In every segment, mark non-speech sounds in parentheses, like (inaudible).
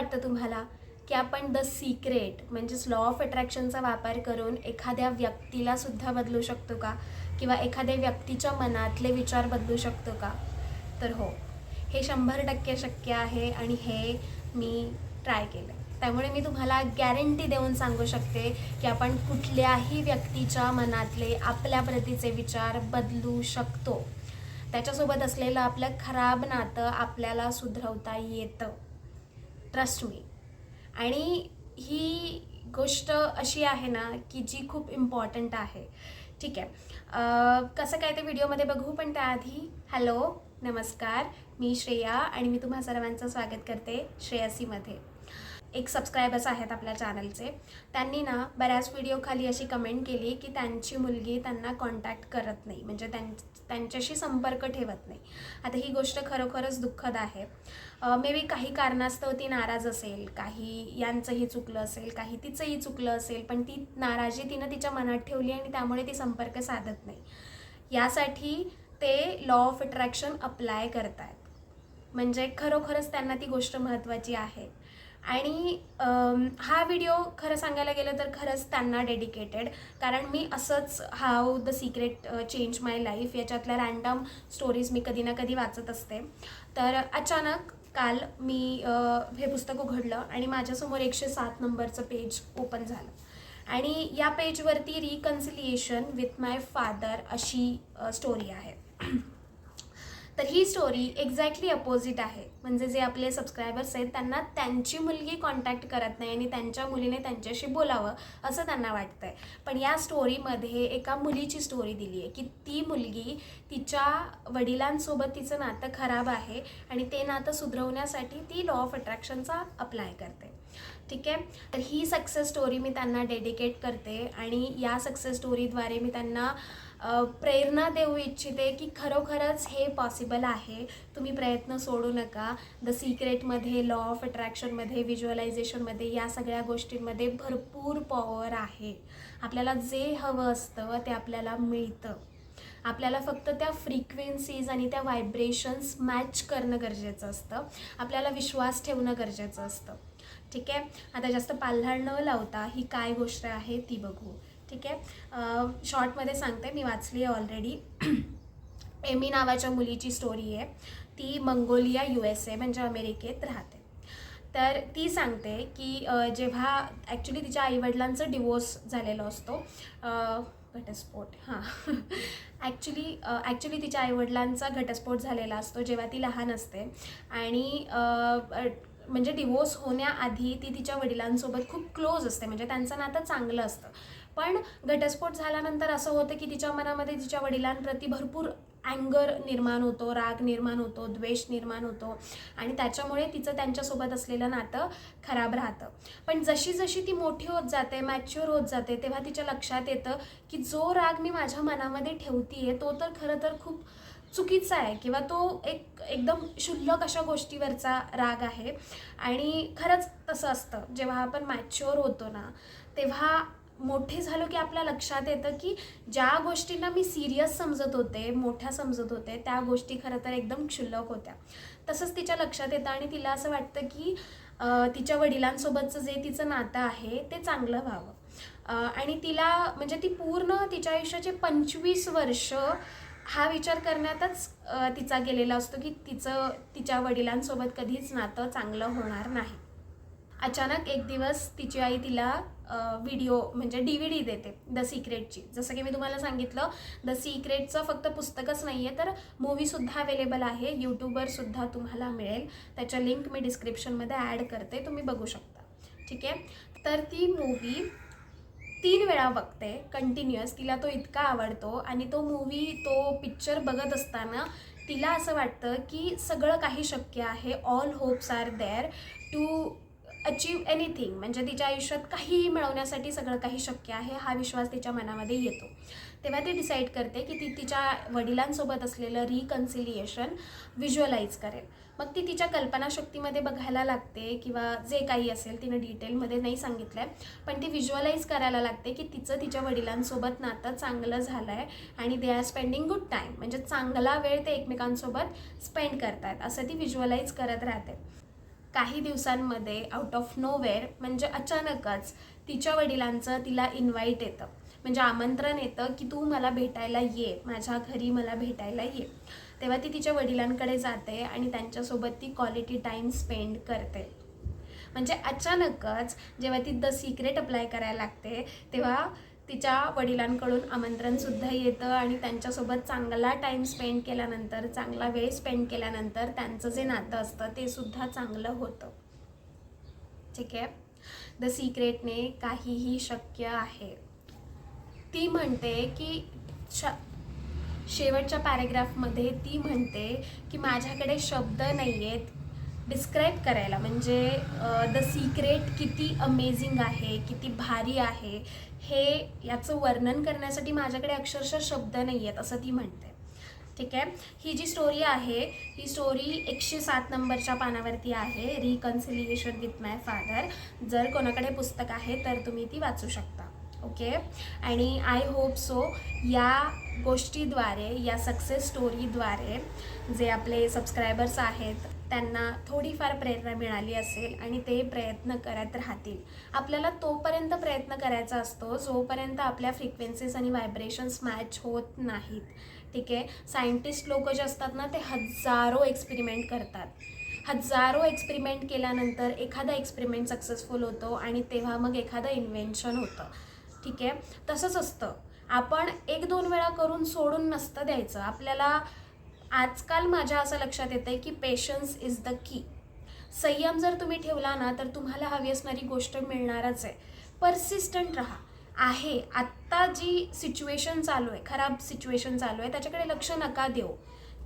वाटतं तुम्हाला की आपण द सिक्रेट म्हणजेच लॉ ऑफ अट्रॅक्शनचा वापर करून एखाद्या व्यक्तीला सुद्धा बदलू शकतो का? किंवा एखाद्या व्यक्तीच्या मनातले विचार बदलू शकतो का? तर हो हे शंभर टक्के शक्य आहे आणि हे मी ट्राय केलं त्यामुळे मी तुम्हाला गॅरंटी देऊन सांगू शकते की आपण कुठल्याही व्यक्तीच्या मनातले आपल्या प्रतीचे विचार बदलू शकतो. त्याच्यासोबत असलेलं आपलं खराब नातं आपल्याला सुधरवता येतं. Trust me. आणि ही गोष्ट अशी आहे ना की जी खूप इम्पॉर्टंट आहे. ठीक आहे. कसं काय ते व्हिडिओमध्ये बघू पण त्याआधी. हॅलो नमस्कार. मी श्रेया आणि मी तुम्हा सर्वांचं स्वागत करते श्रेयसीमध्ये. एक सबस्क्रायबर्स आहेत आपल्या चॅनलचे त्यांनी ना बऱ्याच व्हिडिओ खाली अशी कमेंट केली की त्यांची मुलगी त्यांना कॉन्टॅक्ट करत नाही. म्हणजे त्यां त्यांच्याशी संपर्क ठेवत नाही. आता ही गोष्ट खरोखरच दुःखद आहे. मे बी काही कारणास्तव ती नाराज असेल काही यांचंही चुकलं असेल काही तिचंही चुकलं असेल पण ती नाराजी तिनं तिच्या मनात ठेवली आणि त्यामुळे ती संपर्क साधत नाही. यासाठी ते लॉ ऑफ अट्रॅक्शन अप्लाय करत आहेत म्हणजे खरोखरच त्यांना ती गोष्ट महत्त्वाची आहे. आणि हा व्हिडिओ खरं सांगायला गेलं तर खरंच त्यांना डेडिकेटेड कारण मी असंच how the secret change my life याच्यातल्या random stories मी कधी ना कधी वाचत असते. तर अचानक काल मी हे पुस्तक उघडलं आणि माझ्यासमोर एकशे सात नंबरचं पेज ओपन झालं. आणि या पेजवरती रिकन्सिलिएशन विथ माय फादर अशी स्टोरी आहे. तर ही स्टोरी एक्झॅक्टली अपोजिट आहे. म्हणजे जे आपले सबस्क्रायबर्स आहेत त्यांना त्यांची मुलगी कॉन्टॅक्ट करत नाही आणि त्यांच्या मुलीने त्यांच्याशी बोलावं असं त्यांना आहे पण या स्टोरीमध्ये एका मुलीची स्टोरी दिली आहे की ती मुलगी तिच्या वडिलांसोबत तिचं नातं खराब आहे आणि ते नातं सुधरवण्यासाठी ती लॉ ऑफ अट्रॅक्शनचा अप्लाय करते. ठीक आहे? तर ही सक्सेस स्टोरी मी त्यांना डेडिकेट करते आणि या सक्सेस स्टोरीद्वारे मी त्यांना प्रेरणा देऊ इच्छिते की खरोखरच हे पॉसिबल आहे. तुम्ही प्रयत्न सोडू नका. द सिक्रेटमध्ये लॉ ऑफ अट्रॅक्शनमध्ये व्हिज्युअलायझेशनमध्ये या सगळ्या गोष्टींमध्ये भरपूर पॉवर आहे. आपल्याला जे हवं असतं ते आपल्याला मिळतं. आपल्याला फक्त त्या फ्रिक्वेन्सीज आणि त्या व्हायब्रेशन्स मॅच करणं गरजेचं असतं. आपल्याला विश्वास ठेवणं गरजेचं असतं. ठीक आहे? आता जास्त पालहाळ न लावता ही काय गोष्ट आहे ती बघू. ठीक आहे? शॉर्टमध्ये सांगते मी वाचली आहे ऑलरेडी (clears throat) एमी नावाच्या मुलीची स्टोरी आहे. ती मंगोलिया यू एस ए म्हणजे अमेरिकेत राहते. तर ती सांगते की जेव्हा ॲक्च्युली तिच्या आईवडिलांचं डिवोर्स झालेला असतो घटस्फोट हां. ॲक्च्युली ॲक्च्युली तिच्या आईवडिलांचा घटस्फोट झालेला असतो जेव्हा ती लहान असते. आणि म्हणजे डिवोर्स होण्याआधी ती तिच्या वडिलांसोबत खूप क्लोज असते. म्हणजे त्यांचं नातं चांगलं असतं. पण घटस्फोट झाल्यानंतर असं होतं की तिच्या मनामध्ये तिच्या वडिलांप्रती भरपूर अँगर निर्माण होतो राग निर्माण होतो द्वेष निर्माण होतो आणि त्याच्यामुळे तिचं त्यांच्यासोबत असलेलं नातं खराब राहतं. पण जशी जशी ती मोठी होत जाते मॅच्युअर होत जाते तेव्हा तिच्या लक्षात येतं की जो राग मी माझ्या मनामध्ये ठेवतीये तो तर खरं तर खूप चुकीचा आहे किंवा तो एक एकदम क्षुल्लक अशा गोष्टीवरचा राग आहे. आणि खरंच तसं असतं जेव्हा आपण मॅच्युअर होतो ना तेव्हा मोठे झालो की आपल्या लक्षात येतं की ज्या गोष्टींना मी सिरियस समजत होते मोठ्या समजत होते त्या गोष्टी खरं तर एकदम क्षुल्लक होत्या. तसंच तिच्या लक्षात येतं आणि तिला असं वाटतं की तिच्या वडिलांसोबतचं जे तिचं नातं आहे ते चांगलं व्हावं. आणि तिला म्हणजे ती पूर्ण तिच्या आयुष्याचे पंचवीस वर्ष हा विचार करण्यातच तिचा गेलेला असतो की तिचं तिच्या वडिलांसोबत कधीच नातं चांगलं होणार नाही. अचानक एक दिवस तिची आई तिला व्हिडिओ म्हणजे डी व्ही डी देते द सिक्रेटची. जसं की मी तुम्हाला सांगितलं द सिक्रेटचं फक्त पुस्तकच नाही आहे तर मूवीसुद्धा अवेलेबल आहे यूट्यूबवरसुद्धा तुम्हाला मिळेल. त्याच्या लिंक मी डिस्क्रिप्शनमध्ये ॲड करते तुम्ही बघू शकता. ठीक आहे? तर ती मूवी तीन वेळा बघते कंटिन्युअस तिला तो इतका आवडतो आणि तो मूवी तो पिक्चर बघत असताना तिला असं वाटतं की सगळं काही शक्य आहे. All hopes are there to achieve anything म्हणजे तिच्या आयुष्यात काहीही मिळवण्यासाठी सगळं काही शक्य आहे हा विश्वास तिच्या मनामध्ये येतो. तेव्हा ती डिसाईड करते की ती तिच्या वडिलांसोबत असलेलं रिकन्सिलिएशन व्हिज्युअलाइज करेल. मग ती तिच्या कल्पनाशक्तीमध्ये बघायला लागते किंवा जे काही असेल तिनं डिटेलमध्ये नाही सांगितलं आहे पण ती व्हिज्युअलाइज करायला लागते की तिचं तिच्या वडिलांसोबत नातं चांगलं झालं आहे आणि they are spending good time म्हणजे चांगला वेळ ते एकमेकांसोबत स्पेंड करतात असं ती व्हिज्युअलाइज करत राहते. काही दिवसांमध्ये आउट ऑफ नोवेअर म्हणजे अचानकच तिच्या वडिलांचं तिला इन्व्हाइट येतं. म्हणजे आमंत्रण येतं की तू मला भेटायला ये माझ्या घरी मला भेटायला ये. तेव्हा ती तिच्या वडिलांकडे जाते आणि त्यांच्यासोबत ती क्वालिटी टाईम स्पेंड करते. म्हणजे अचानकच जेव्हा ती द सिक्रेट अप्लाय करायला लागते तेव्हा तिच्या वडिलांकडून आमंत्रणसुद्धा येतं आणि त्यांच्यासोबत चांगला टाईम स्पेंड केल्यानंतर चांगला वेळ स्पेंड केल्यानंतर त्यांचं जे नातं असतं ते सुद्धा चांगलं होतं. ठीक आहे? द सिक्रेटने काहीही शक्य आहे. ती म्हणते की श शेवटच्या पॅरेग्राफमध्ये ती म्हणते की माझ्याकडे शब्द नाही आहेत डिस्क्राईब करायला. म्हणजे द सिक्रेट किती अमेझिंग आहे किती भारी आहे हे याचं वर्णन करण्यासाठी माझ्याकडे अक्षरशः शब्द नाही आहेत असं ती म्हणते. ठीक आहे? ही जी स्टोरी आहे ही स्टोरी एकशे सात नंबरच्या पानावरती आहे रिकन्सिलिएशन विथ माय फादर जर कोणाकडे पुस्तक आहे तर तुम्ही ती वाचू शकता. ओके? आणि आय होप सो या गोष्टीद्वारे या सक्सेस स्टोरीद्वारे जे आपले सबस्क्रायबर्स आहेत त्यांना थोडीफार प्रेरणा मिळाली असेल आणि ते प्रयत्न करत राहतील. आपल्याला तोपर्यंत प्रयत्न करायचा असतो जोपर्यंत आपल्या फ्रिक्वेन्सीज आणि व्हायब्रेशन्स मॅच होत नाहीत. ठीक आहे? सायंटिस्ट लोक जे असतात ना ते हजारो एक्सपेरिमेंट करतात. हजारो एक्सपेरिमेंट केल्यानंतर एखादा एक्सपेरिमेंट सक्सेसफुल होतो आणि तेव्हा मग एखादं इन्व्हेन्शन होतं. ठीक आहे? तसंच असतं. आपण एक दोन वेळा करून सोडून नसतं द्यायचं. आपल्याला आजकाल माझ्या असं लक्षात येतं आहे की पेशन्स इज द की संयम जर तुम्ही ठेवला ना तर तुम्हाला हवी असणारी गोष्ट मिळणारच आहे. परसिस्टंट राहा. आहे आत्ता जी सिच्युएशन चालू आहे खराब सिच्युएशन चालू आहे त्याच्याकडे लक्ष नका देऊ.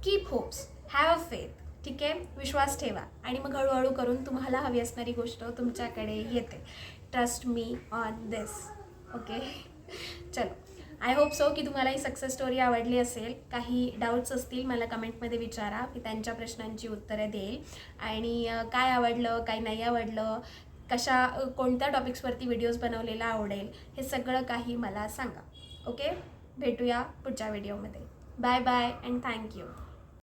Keep hopes have a faith ठीक आहे? विश्वास ठेवा. आणि मग हळूहळू करून तुम्हाला हवी असणारी गोष्ट तुमच्याकडे येते. Trust me on this okay चलो. आय होप सो की तुम्हाला ही सक्सेस स्टोरी आवडली असेल. काही डाऊट्स असतील मला कमेंटमध्ये विचारा. मी त्यांच्या प्रश्नांची उत्तरं देईल. आणि काय आवडलं काय नाही आवडलं कशा कोणत्या टॉपिक्सवरती व्हिडिओज बनवलेला आवडेल हे सगळं काही मला सांगा. ओके भेटूया पुढच्या व्हिडिओमध्ये बाय बाय अँड थँक्यू